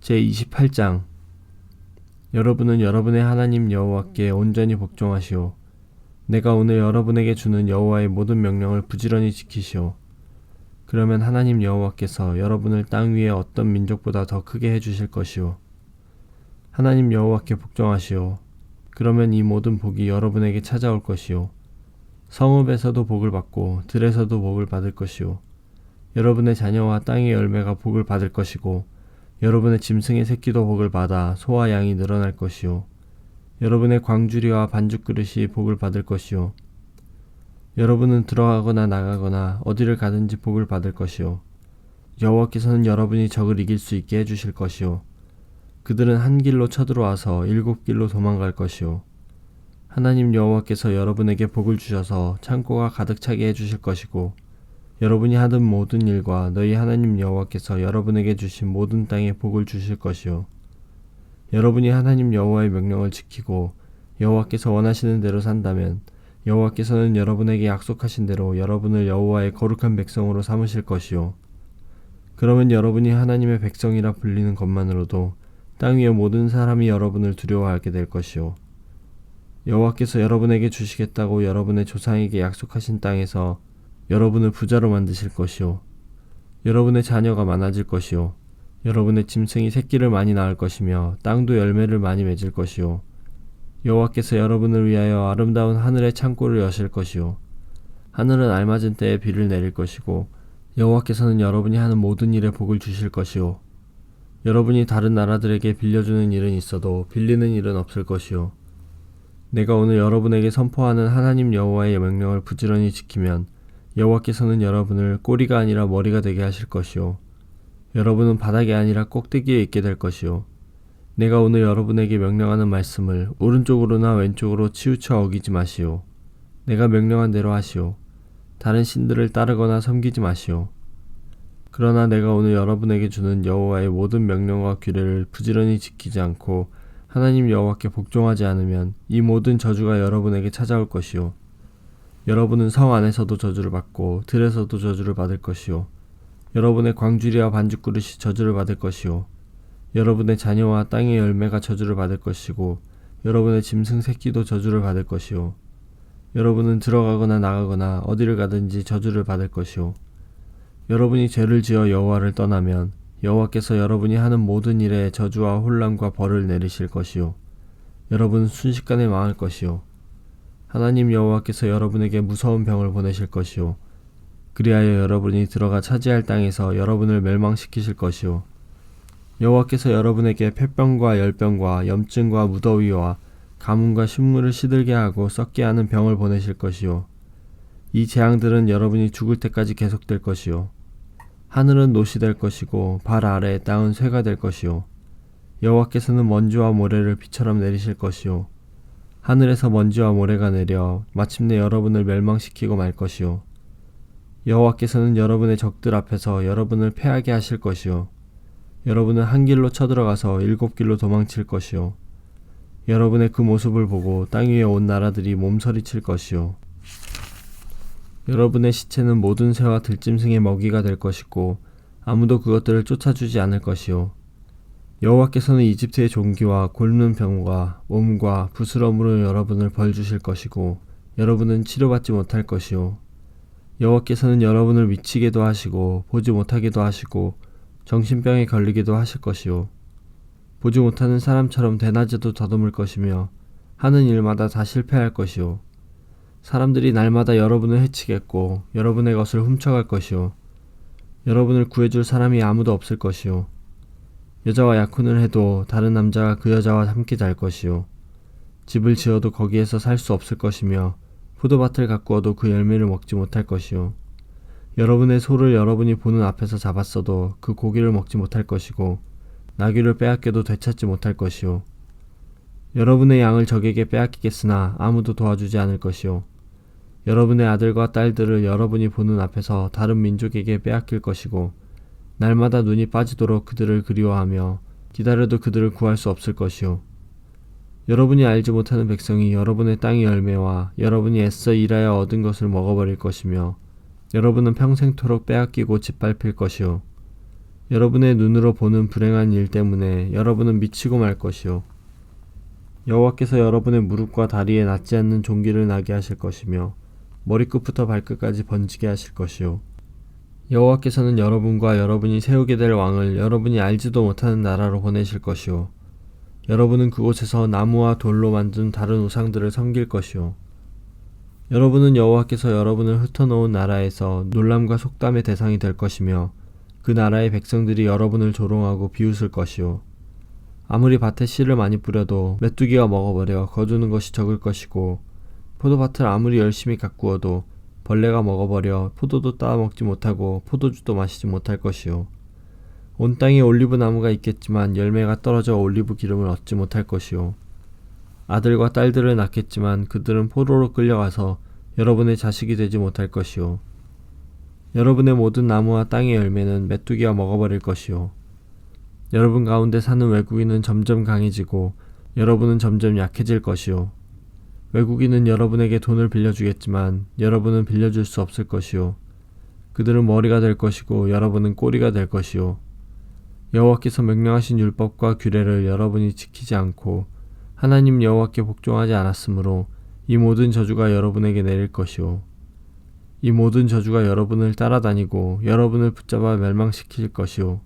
제28장 여러분은 여러분의 하나님 여호와께 온전히 복종하시오. 내가 오늘 여러분에게 주는 여호와의 모든 명령을 부지런히 지키시오. 그러면 하나님 여호와께서 여러분을 땅 위의 어떤 민족보다 더 크게 해 주실 것이오. 하나님 여호와께 복종하시오. 그러면 이 모든 복이 여러분에게 찾아올 것이오. 성읍에서도 복을 받고 들에서도 복을 받을 것이오. 여러분의 자녀와 땅의 열매가 복을 받을 것이고 여러분의 짐승의 새끼도 복을 받아 소와 양이 늘어날 것이요. 여러분의 광주리와 반죽 그릇이 복을 받을 것이요. 여러분은 들어가거나 나가거나 어디를 가든지 복을 받을 것이요. 여호와께서는 여러분이 적을 이길 수 있게 해주실 것이요. 그들은 한 길로 쳐들어와서 일곱 길로 도망갈 것이요. 하나님 여호와께서 여러분에게 복을 주셔서 창고가 가득 차게 해주실 것이고 여러분이 하던 모든 일과 너희 하나님 여호와께서 여러분에게 주신 모든 땅에 복을 주실 것이요. 여러분이 하나님 여호와의 명령을 지키고 여호와께서 원하시는 대로 산다면 여호와께서는 여러분에게 약속하신 대로 여러분을 여호와의 거룩한 백성으로 삼으실 것이요. 그러면 여러분이 하나님의 백성이라 불리는 것만으로도 땅 위의 모든 사람이 여러분을 두려워하게 될 것이요. 여호와께서 여러분에게 주시겠다고 여러분의 조상에게 약속하신 땅에서 여러분을 부자로 만드실 것이요. 여러분의 자녀가 많아질 것이요. 여러분의 짐승이 새끼를 많이 낳을 것이며 땅도 열매를 많이 맺을 것이요. 여호와께서 여러분을 위하여 아름다운 하늘의 창고를 여실 것이요. 하늘은 알맞은 때에 비를 내릴 것이고 여호와께서는 여러분이 하는 모든 일에 복을 주실 것이요. 여러분이 다른 나라들에게 빌려주는 일은 있어도 빌리는 일은 없을 것이요. 내가 오늘 여러분에게 선포하는 하나님 여호와의 명령을 부지런히 지키면 여호와께서는 여러분을 꼬리가 아니라 머리가 되게 하실 것이요. 여러분은 바닥이 아니라 꼭대기에 있게 될 것이요. 내가 오늘 여러분에게 명령하는 말씀을 오른쪽으로나 왼쪽으로 치우쳐 어기지 마시오. 내가 명령한 대로 하시오. 다른 신들을 따르거나 섬기지 마시오. 그러나 내가 오늘 여러분에게 주는 여호와의 모든 명령과 규례를 부지런히 지키지 않고 하나님 여호와께 복종하지 않으면 이 모든 저주가 여러분에게 찾아올 것이요. 여러분은 성 안에서도 저주를 받고 들에서도 저주를 받을 것이요. 여러분의 광주리와 반죽 그릇이 저주를 받을 것이요. 여러분의 자녀와 땅의 열매가 저주를 받을 것이고 여러분의 짐승 새끼도 저주를 받을 것이요. 여러분은 들어가거나 나가거나 어디를 가든지 저주를 받을 것이요. 여러분이 죄를 지어 여호와를 떠나면 여호와께서 여러분이 하는 모든 일에 저주와 혼란과 벌을 내리실 것이요. 여러분은 순식간에 망할 것이요. 하나님 여호와께서 여러분에게 무서운 병을 보내실 것이요. 그리하여 여러분이 들어가 차지할 땅에서 여러분을 멸망시키실 것이요. 여호와께서 여러분에게 폐병과 열병과 염증과 무더위와 가뭄과 식물을 시들게 하고 썩게 하는 병을 보내실 것이요. 이 재앙들은 여러분이 죽을 때까지 계속될 것이요. 하늘은 노시 될 것이고 발 아래의 땅은 쇠가 될 것이요. 여호와께서는 먼지와 모래를 비처럼 내리실 것이요. 하늘에서 먼지와 모래가 내려 마침내 여러분을 멸망시키고 말 것이요. 여호와께서는 여러분의 적들 앞에서 여러분을 패하게 하실 것이요. 여러분은 한 길로 쳐들어가서 일곱 길로 도망칠 것이요. 여러분의 그 모습을 보고 땅 위에 온 나라들이 몸서리칠 것이요. 여러분의 시체는 모든 새와 들짐승의 먹이가 될 것이고 아무도 그것들을 쫓아주지 않을 것이요. 여호와께서는 이집트의 종기와 곪는 병과 몸과 부스럼으로 여러분을 벌 주실 것이고 여러분은 치료받지 못할 것이요. 여호와께서는 여러분을 미치게도 하시고 보지 못하게도 하시고 정신병에 걸리게도 하실 것이요. 보지 못하는 사람처럼 대낮에도 더듬을 것이며 하는 일마다 다 실패할 것이요. 사람들이 날마다 여러분을 해치겠고 여러분의 것을 훔쳐갈 것이요. 여러분을 구해줄 사람이 아무도 없을 것이요 여자와 약혼을 해도 다른 남자가 그 여자와 함께 잘 것이요. 집을 지어도 거기에서 살 수 없을 것이며 포도밭을 가꾸어도 그 열매를 먹지 못할 것이요. 여러분의 소를 여러분이 보는 앞에서 잡았어도 그 고기를 먹지 못할 것이고 나귀를 빼앗겨도 되찾지 못할 것이요. 여러분의 양을 적에게 빼앗기겠으나 아무도 도와주지 않을 것이요. 여러분의 아들과 딸들을 여러분이 보는 앞에서 다른 민족에게 빼앗길 것이고 날마다 눈이 빠지도록 그들을 그리워하며 기다려도 그들을 구할 수 없을 것이요. 여러분이 알지 못하는 백성이 여러분의 땅의 열매와 여러분이 애써 일하여 얻은 것을 먹어버릴 것이며 여러분은 평생토록 빼앗기고 짓밟힐 것이요. 여러분의 눈으로 보는 불행한 일 때문에 여러분은 미치고 말 것이요. 여호와께서 여러분의 무릎과 다리에 낫지 않는 종기를 나게 하실 것이며 머리끝부터 발끝까지 번지게 하실 것이요. 여호와께서는 여러분과 여러분이 세우게 될 왕을 여러분이 알지도 못하는 나라로 보내실 것이요. 여러분은 그곳에서 나무와 돌로 만든 다른 우상들을 섬길 것이요. 여러분은 여호와께서 여러분을 흩어놓은 나라에서 놀람과 속담의 대상이 될 것이며 그 나라의 백성들이 여러분을 조롱하고 비웃을 것이요. 아무리 밭에 씨를 많이 뿌려도 메뚜기가 먹어버려 거두는 것이 적을 것이고 포도밭을 아무리 열심히 가꾸어도 벌레가 먹어버려 포도도 따 먹지 못하고 포도주도 마시지 못할 것이요. 온 땅에 올리브 나무가 있겠지만 열매가 떨어져 올리브 기름을 얻지 못할 것이요. 아들과 딸들을 낳겠지만 그들은 포로로 끌려가서 여러분의 자식이 되지 못할 것이요. 여러분의 모든 나무와 땅의 열매는 메뚜기가 먹어버릴 것이요. 여러분 가운데 사는 외국인은 점점 강해지고 여러분은 점점 약해질 것이요. 외국인은 여러분에게 돈을 빌려주겠지만 여러분은 빌려줄 수 없을 것이요. 그들은 머리가 될 것이고 여러분은 꼬리가 될 것이요. 여호와께서 명령하신 율법과 규례를 여러분이 지키지 않고 하나님 여호와께 복종하지 않았으므로 이 모든 저주가 여러분에게 내릴 것이요. 이 모든 저주가 여러분을 따라다니고 여러분을 붙잡아 멸망시킬 것이요.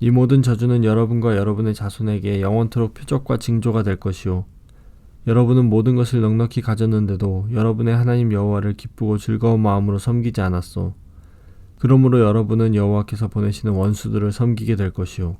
이 모든 저주는 여러분과 여러분의 자손에게 영원토록 표적과 징조가 될 것이요. 여러분은 모든 것을 넉넉히 가졌는데도 여러분의 하나님 여호와를 기쁘고 즐거운 마음으로 섬기지 않았소. 그러므로 여러분은 여호와께서 보내시는 원수들을 섬기게 될 것이요.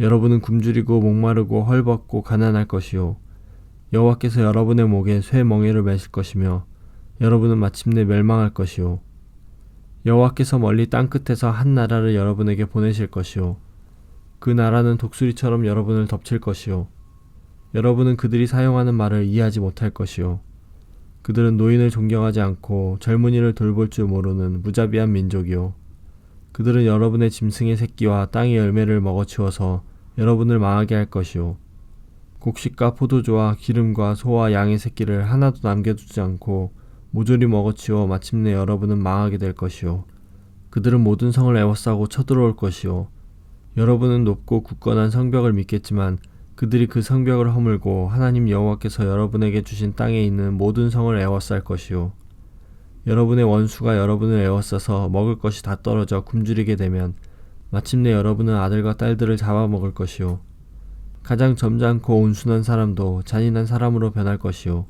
여러분은 굶주리고 목마르고 헐벗고 가난할 것이요. 여호와께서 여러분의 목에 쇠 멍에를 매실 것이며 여러분은 마침내 멸망할 것이요. 여호와께서 멀리 땅 끝에서 한 나라를 여러분에게 보내실 것이요. 그 나라는 독수리처럼 여러분을 덮칠 것이요. 여러분은 그들이 사용하는 말을 이해하지 못할 것이요. 그들은 노인을 존경하지 않고 젊은이를 돌볼 줄 모르는 무자비한 민족이요. 그들은 여러분의 짐승의 새끼와 땅의 열매를 먹어치워서 여러분을 망하게 할 것이요. 곡식과 포도주와 기름과 소와 양의 새끼를 하나도 남겨두지 않고 모조리 먹어치워 마침내 여러분은 망하게 될 것이요. 그들은 모든 성을 에워싸고 쳐들어올 것이요. 여러분은 높고 굳건한 성벽을 믿겠지만 그들이 그 성벽을 허물고 하나님 여호와께서 여러분에게 주신 땅에 있는 모든 성을 에워쌀 것이요. 여러분의 원수가 여러분을 에워싸서 먹을 것이 다 떨어져 굶주리게 되면 마침내 여러분은 아들과 딸들을 잡아먹을 것이요. 가장 점잖고 온순한 사람도 잔인한 사람으로 변할 것이요.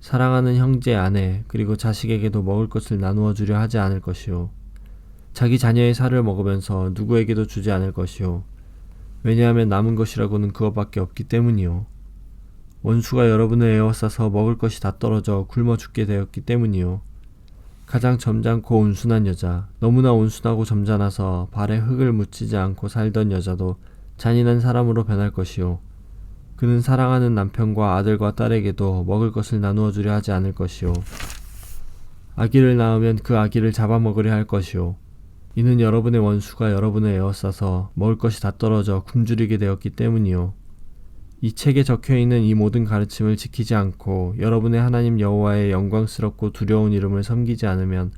사랑하는 형제, 아내, 그리고 자식에게도 먹을 것을 나누어 주려 하지 않을 것이요. 자기 자녀의 살을 먹으면서 누구에게도 주지 않을 것이요. 왜냐하면 남은 것이라고는 그것밖에 없기 때문이요. 원수가 여러분을 에워싸서 먹을 것이 다 떨어져 굶어 죽게 되었기 때문이요. 가장 점잖고 온순한 여자, 너무나 온순하고 점잖아서 발에 흙을 묻히지 않고 살던 여자도 잔인한 사람으로 변할 것이요. 그는 사랑하는 남편과 아들과 딸에게도 먹을 것을 나누어 주려 하지 않을 것이요. 아기를 낳으면 그 아기를 잡아먹으려 할 것이요. 이는 여러분의 원수가 여러분을 에워싸서 먹을 것이 다 떨어져 굶주리게 되었기 때문이요. 이 책에 적혀 있는 이 모든 가르침을 지키지 않고 여러분의 하나님 여호와의 영광스럽고 두려운 이름을 섬기지 않으면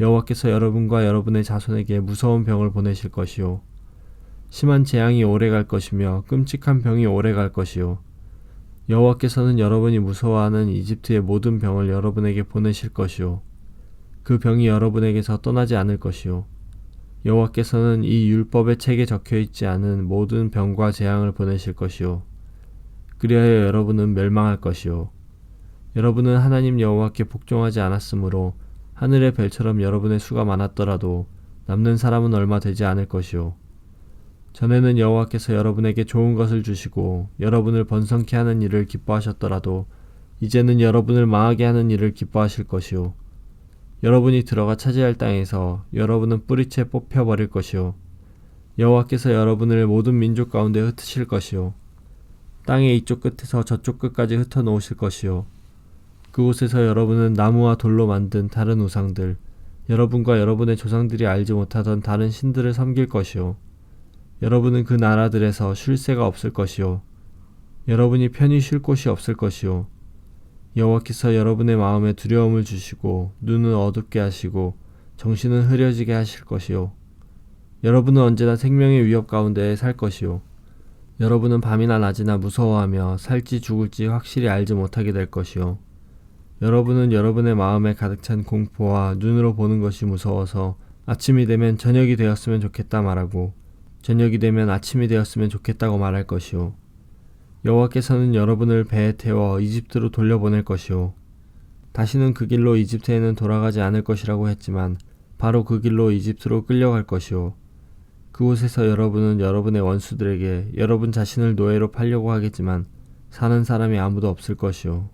여호와께서 여러분과 여러분의 자손에게 무서운 병을 보내실 것이요. 심한 재앙이 오래 갈 것이며 끔찍한 병이 오래 갈 것이요. 여호와께서는 여러분이 무서워하는 이집트의 모든 병을 여러분에게 보내실 것이요. 그 병이 여러분에게서 떠나지 않을 것이요. 여호와께서는 이 율법의 책에 적혀 있지 않은 모든 병과 재앙을 보내실 것이요. 그리하여 여러분은 멸망할 것이요. 여러분은 하나님 여호와께 복종하지 않았으므로 하늘의 별처럼 여러분의 수가 많았더라도 남는 사람은 얼마 되지 않을 것이요. 전에는 여호와께서 여러분에게 좋은 것을 주시고 여러분을 번성케 하는 일을 기뻐하셨더라도 이제는 여러분을 망하게 하는 일을 기뻐하실 것이요. 여러분이 들어가 차지할 땅에서 여러분은 뿌리채 뽑혀 버릴 것이요. 여호와께서 여러분을 모든 민족 가운데 흩으실 것이요. 땅의 이쪽 끝에서 저쪽 끝까지 흩어 놓으실 것이요. 그곳에서 여러분은 나무와 돌로 만든 다른 우상들, 여러분과 여러분의 조상들이 알지 못하던 다른 신들을 섬길 것이요. 여러분은 그 나라들에서 쉴 새가 없을 것이요. 여러분이 편히 쉴 곳이 없을 것이요. 여호와께서 여러분의 마음에 두려움을 주시고 눈은 어둡게 하시고 정신은 흐려지게 하실 것이요. 여러분은 언제나 생명의 위협 가운데 살 것이요. 여러분은 밤이나 낮이나 무서워하며 살지 죽을지 확실히 알지 못하게 될 것이요. 여러분은 여러분의 마음에 가득 찬 공포와 눈으로 보는 것이 무서워서 아침이 되면 저녁이 되었으면 좋겠다 말하고 저녁이 되면 아침이 되었으면 좋겠다고 말할 것이요. 여호와께서는 여러분을 배에 태워 이집트로 돌려보낼 것이요. 다시는 그 길로 이집트에는 돌아가지 않을 것이라고 했지만 바로 그 길로 이집트로 끌려갈 것이요. 그곳에서 여러분은 여러분의 원수들에게 여러분 자신을 노예로 팔려고 하겠지만 사는 사람이 아무도 없을 것이요.